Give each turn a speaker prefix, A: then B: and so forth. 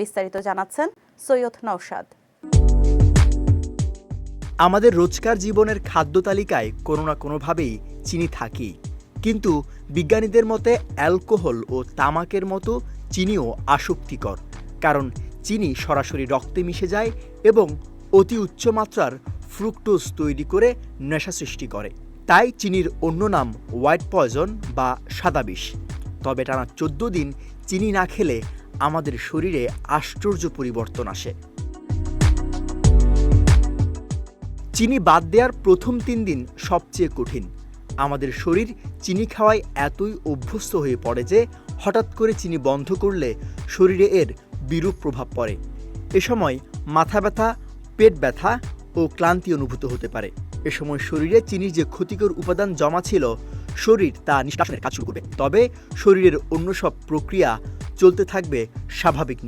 A: বিস্তারিত জানাচ্ছেন সৈয়দ নওশাদ।
B: আমাদের রোজকার জীবনের খাদ্য তালিকায় কোনো না কোনোভাবেই চিনি থাকেই। কিন্তু বিজ্ঞানীদের মতে অ্যালকোহল ও তামাকের মতো চিনিও আসক্তিকর, কারণ চিনি সরাসরি রক্তে মিশে যায় এবং অতি উচ্চ মাত্রার ফ্রুক্টোজ তৈরি করে নেশা সৃষ্টি করে। তাই চিনির অন্য নাম হোয়াইট পয়জন বা সাদা বিষ। তবে টানা চোদ্দ দিন চিনি না খেলে আমাদের শরীরে আশ্চর্য পরিবর্তন আসে। চিনি বাদ দেওয়ার প্রথম তিন দিন সবচেয়ে কঠিন। আমাদের শরীর চিনি খাওয়ায় এতই অভ্যস্ত হয়ে পড়ে যে হঠাৎ করে চিনি বন্ধ করলে শরীরে এর বিরূপ প্রভাব পড়ে। এ সময় মাথা ব্যথা, পেট ব্যথা ও ক্লান্তি অনুভূত হতে পারে। এ সময় শরীরে চিনির যে ক্ষতিকর উপাদান জমা ছিল, শরীর তা নিষ্কাশনের কাজ শুরু করবে। তবে শরীরের অন্য সব প্রক্রিয়া চলতে থাকবে স্বাভাবিক নিয়ম।